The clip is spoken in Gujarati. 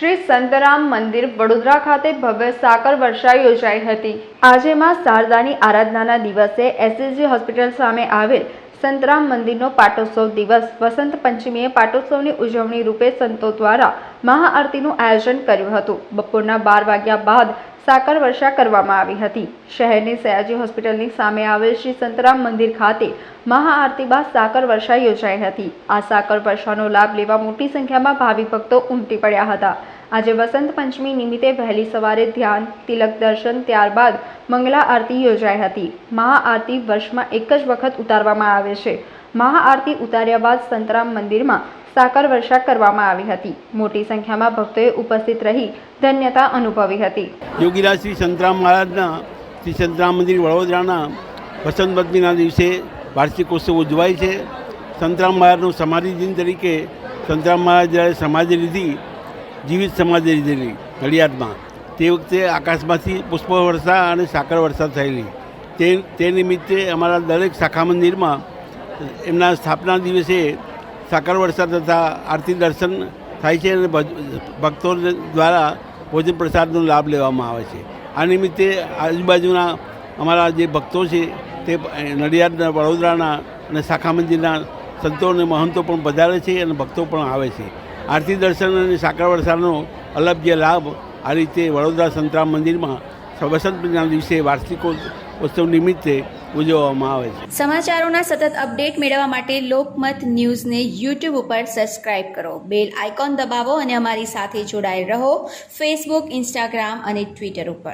શ્રી સંતરામ મંદિર વડોદરા ખાતે ભવ્ય સાકર વર્ષા યોજાઈ હતી. આજે માં શારદાની આરાધનાના દિવસે એસએસજી હોસ્પિટલ સામે આવેલ સંતરામ મંદિરનો પાટોત્સવ દિવસ વસંત પંચમીએ પાટોત્સવની ઉજવણી રૂપે સંતો દ્વારા મહાઆરતીનું આયોજન કર્યું હતું. બપોરના બાર વાગ્યા બાદ સાકર વર્ષા કરવામાં આવી હતી. શહેરની સયાજી હોસ્પિટલની સામે આવેલ શ્રી સંતરામ મંદિર ખાતે મહાઆરતી બાદ સાકર વર્ષા યોજાઈ હતી. આ સાકર વર્ષાનો લાભ લેવા મોટી સંખ્યામાં ભાવિક ભક્તો ઉમટી પડ્યા હતા. આજે વસંત પંચમી નિમિત્તે વહેલી સવારે ધ્યાન, તિલક દર્શન, ત્યારબાદ મંગલા આરતી યોજાઈ હતી. મહાઆરતી વર્ષમાં એક જ વખત ઉતારવામાં આવે છે. મહાઆરતી ઉતાર્યા બાદ સંતરામ મંદિરમાં સાકર વર્ષા કરવામાં આવી હતી. મોટી સંખ્યામાં ભક્તોએ ઉપસ્થિત રહી ધન્યતા અનુભવી હતી. યોગીરાજ શ્રી સંતરામ મહારાજના, શ્રી સંતરામ મંદિર વડોદરાના વસંત પંચમીના દિવસે વાર્ષિકોત્સવ ઉજવાય છે. સંતરામ મહારાજનું સમાધિ દિન તરીકે સંતરામ મહારાજ જ્યારે સમાધિ લીધી, જીવિત સમાધિ લીધેલી નડિયાદમાં. તે વખતે આકાશમાંથી પુષ્પ વર્ષા અને સાકર વર્ષા થયેલી. તે તે નિમિત્તે અમારા દરેક શાખા મંદિરમાં એમના સ્થાપના દિવસે સાકર વરસાદ તથા આરતી દર્શન થાય છે અને ભક્તો દ્વારા ભોજન પ્રસાદનો લાભ લેવામાં આવે છે. આ નિમિત્તે આજુબાજુના અમારા જે ભક્તો છે તે નડિયાદના વડોદરાના અને શાખા મંદિરના સંતો અને મહંતો પણ વધારે છે અને ભક્તો પણ આવે છે. આરતી દર્શન અને સાકર વર્ષાનો અલભ્ય લાભ આ રીતે વડોદરા સંતરામ મંદિરમાં વસંત પંચમીના દિવસે વાર્ષિકોત્સવ નિમિત્તે ઉજવવામાં આવે છે. સમાચારોના સતત અપડેટ મેળવવા માટે લોકમત ન્યૂઝને યુટ્યુબ ઉપર સબસ્ક્રાઇબ કરો. બેલ આઇકોન દબાવો અને અમારી સાથે જોડાયેલ રહો. ફેસબુક, ઇન્સ્ટાગ્રામ અને ટ્વિટર ઉપર.